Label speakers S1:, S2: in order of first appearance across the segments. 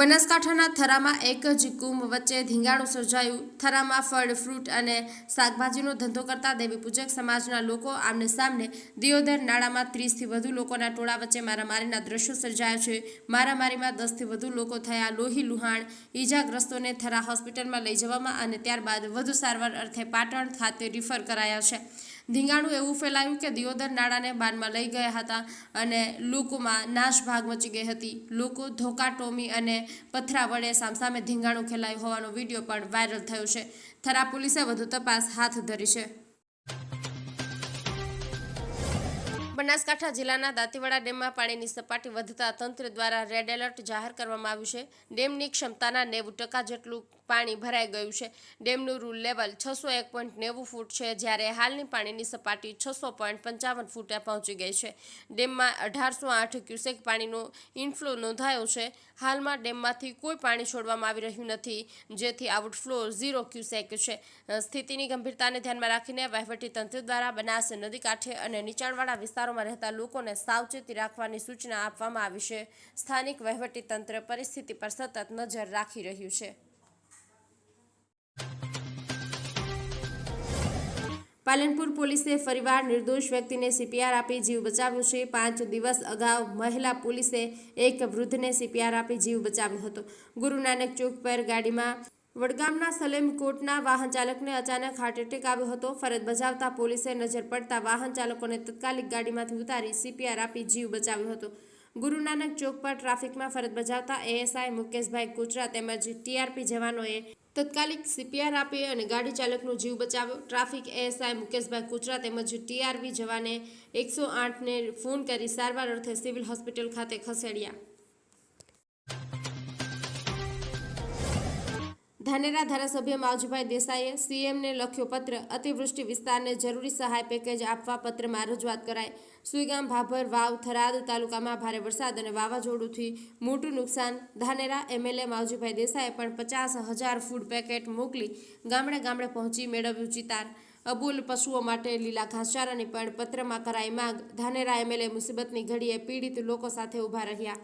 S1: બનાસકાંઠાના થરામાં એક જ કુંભ વચ્ચે ધીંગાણું સર્જાયું. થરામાં ફળ, ફ્રૂટ અને શાકભાજીનો ધંધો કરતા દેવી પૂજક સમાજના લોકો આમને સામને દિયોદર નાળામાં ત્રીસથી વધુ લોકોના ટોળા વચ્ચે મારામારીના દ્રશ્યો સર્જાયા છે. મારામારીમાં દસથી વધુ લોકો થયા લોહી લુહાણ. ઈજાગ્રસ્તોને થરા હોસ્પિટલમાં લઈ જવામાં અને ત્યારબાદ વધુ સારવાર અર્થે પાટણ ખાતે રિફર કરાયા છે. ધીંગાણું એવું ફેલાયું કે દિયોદર નાળાને બાનમાં લઈ ગયા હતા અને લુકમાં નાશ ભાગ મચી ગઈ હતી. લૂકો, ધોકા, ટોમી અને પથરા વડે સામસામે ધીંગાણું ખેલાયું હોવાનો વીડિયો પણ વાયરલ થયો છે. થરા પોલીસે વધુ તપાસ હાથ ધરી છે. બનાસકાંઠા જિલ્લાના દાંતીવાડા ડેમમાં પાણીની સપાટી વધતા તંત્ર દ્વારા રેડ એલર્ટ જાહેર કરવામાં આવ્યું છે. ડેમની ક્ષમતાના નેવું ટકા જેટલું પાણી ભરાઈ ગયું છે. ડેમનું રૂલ લેવલ છસો એક પોઈન્ટ નેવું ફૂટ છે, જ્યારે હાલની પાણીની સપાટી છસો પોઈન્ટ પંચાવન ફૂટે પહોંચી ગઈ છે. ડેમમાં અઢારસો આઠ ક્યુસેક પાણીનો ઇનફ્લો નોંધાયો છે. હાલમાં ડેમમાંથી કોઈ પાણી છોડવામાં આવી રહ્યું નથી, જેથી આઉટફ્લો ઝીરો ક્યુસેક છે. સ્થિતિની ગંભીરતાને ધ્યાનમાં રાખીને વહીવટીતંત્ર દ્વારા બનાસ નદી કાંઠે અને નીચાણવાળા વિસ્તારોમાં રહેતા લોકોને સાવચેતી રાખવાની સૂચના આપવામાં આવી છે. સ્થાનિક વહીવટીતંત્ર પરિસ્થિતિ પર સતત નજર રાખી રહ્યું છે. પાલનપુર પોલીસે ફરીવાર નિર્દોષ વ્યક્તિને સીપીઆર આપી જીવ બચાવ્યો છે. પાંચ દિવસ અગાઉ મહિલા પોલીસે એક વૃદ્ધને સીપીઆર આપી જીવ બચાવ્યો હતો. ગુરુ નાનક ચોક પર ગાડીમાં વડગામના સલેમ કોટના વાહન ચાલકને અચાનક હાર્ટ એટેક આવ્યો હતો. ફરજ બજાવતા પોલીસે નજર પડતા વાહન ચાલકોને તત્કાલિક ગાડીમાંથી ઉતારી સીપીઆર આપી જીવ બચાવ્યો હતો. ગુરુ નાનક ચોક પર ટ્રાફિકમાં ફરજ બજાવતા એએસઆઈ મુકેશભાઈ કુચરા તેમજ ટીઆરપી જવાનોએ તત્કાલિક સીપીઆર આપી અને ગાડી ચાલકનો જીવ બચાવ્યો. ટ્રાફિક એએસઆઈ મુકેશભાઈ કુચરા તેમજ ટીઆરવી જવાને એકસો આઠને ફોન કરી સારવાર અર્થે સિવિલ હોસ્પિટલ ખાતે ખસેડ્યા. ધાનેરા ધારાસભ્ય માવજીભાઈ દેસાઈએ સીએમને લખ્યો પત્ર. અતિવૃષ્ટિ વિસ્તારને જરૂરી સહાય પેકેજ આપવા પત્રમાં રજૂઆત કરાઈ. સુઈગામ, ભાભર, વાવ, થરાદ તાલુકામાં ભારે વરસાદ અને વાવાઝોડુંથી મોટું નુકસાન. ધાનેરા એમએલએ માવજીભાઈ દેસાઈએ પણ પચાસ હજાર ફૂડ પેકેટ મોકલી ગામડે ગામડે પહોંચી મેળવ્યું ચિતાર. અબુલ પશુઓ માટે લીલા ઘાસચારાની પણ પત્રમાં કરાઈ માંગ. ધાનેરા એમએલએ મુસીબતની ઘડીએ પીડિત લોકો સાથે ઊભા રહ્યા.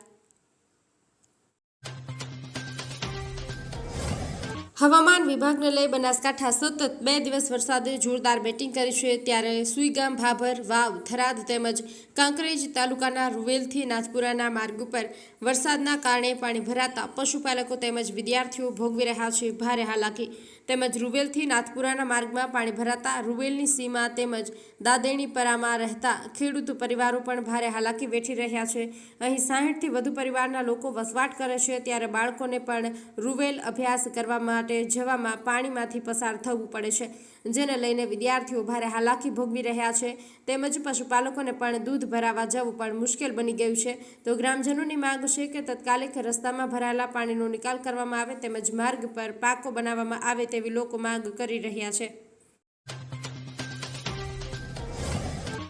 S1: હવામાન વિભાગને લઈ બનાસકાંઠા સતત બે દિવસ વરસાદે જોરદાર બેટિંગ કરી છે. ત્યારે સુઈગામ, ભાભર, વાવ, થરાદ તેમજ કાંકરેજ તાલુકાના રૂવેલથી નાથપુરાના માર્ગ ઉપર વરસાદના કારણે પાણી ભરાતા પશુપાલકો તેમજ વિદ્યાર્થીઓ ભોગવી રહ્યા છે. ભારે હાલાકી તેમજ રૂવેલથી નાથપુરાના માર્ગમાં પાણી ભરાતા રૂવેલની સીમા તેમજ દાદેણી પરામાં રહેતા ખેડૂત પરિવારો પણ ભારે હાલાકી વેઠી રહ્યા છે. અહીં સાહીઠથી વધુ પરિવારના લોકો વસવાટ કરે છે ત્યારે બાળકોને પણ રૂવેલ અભ્યાસ કરવા માટે જવામાં પાણીમાંથી પસાર થવું પડે છે, જેને લઈને વિદ્યાર્થીઓ ભારે હાલાકી ભોગવી રહ્યા છે. તેમજ પશુપાલકોને પણ દૂધ ભરાવા જવું પણ મુશ્કેલ બની ગયું છે. તો ગ્રામજનોની માંગ છે કે તત્કાલિક રસ્તામાં ભરાયેલા પાણીનો નિકાલ કરવામાં આવે તેમજ માર્ગ પર પાકો બનાવવામાં આવે તેવી લોકો માંગ કરી રહ્યા છે.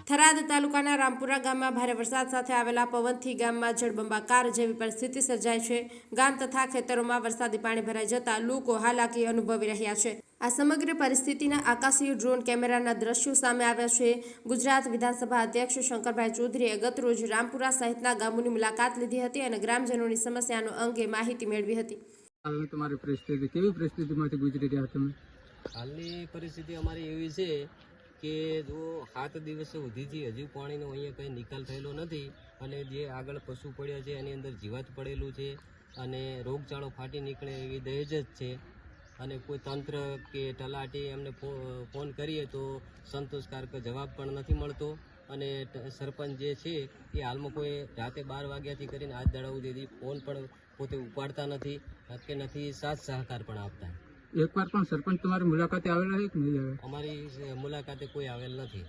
S1: થરાદ તાલુકાના રામપુરા ગામમાં ભારે વરસાદ સાથે આવેલા પવનથી ગામમાં જળબંબાકાર જેવી પરિસ્થિતિ સર્જાય છે. ગામ તથા ખેતરોમાં વરસાદી પાણી ભરાઈ જતા લોકો હાલાકી અનુભવી રહ્યા છે. આ સમગ્ર પરિસ્થિતિના આકાશીય ડ્રોન કેમેરાના દ્રશ્યો સામે આવ્યા છે. ગુજરાત વિધાનસભા અધ્યક્ષ શંકરભાઈ ચૌધરીએ ગતરોજ રામપુરા સહિતના ગામોની મુલાકાત લીધી હતી અને ગ્રામજનોની સમસ્યાનો અંગે માહિતી મેળવી હતી.
S2: હાલની તમારી પરિસ્થિતિ, કેવી પરિસ્થિતિમાંથી ગુજરી રહ્યા તમે?
S3: હાલની પરિસ્થિતિ અમારી એવી છે કે જો સાત દિવસ સુધીથી હજુ પાણીનો અહીંયા કંઈ નિકાલ થયેલો નથી અને જે આગળ પશુ પડ્યા છે, એની અંદર જીવાત પડેલું છે અને રોગચાળો ફાટી નીકળે એવી દહેજ જ છે. અને કોઈ તંત્ર કે તલાટી એમને ફોન કરીએ તો સંતોષકારક જવાબ પણ નથી મળતો. અને સરપંચ જે છે એ હાલમાં કોઈ રાતે બાર વાગ્યાથી કરીને આજ દાડા સુધી ફોન પણ પોતે ઉપાડતા નથી કે નથી સાથ સહકાર પણ આપતા.
S2: એકવાર પણ સરપંચ તમારી મુલાકાતે આવેલા છે કે નહીં આવે
S3: અમારી મુલાકાતે કોઈ આવેલ નથી.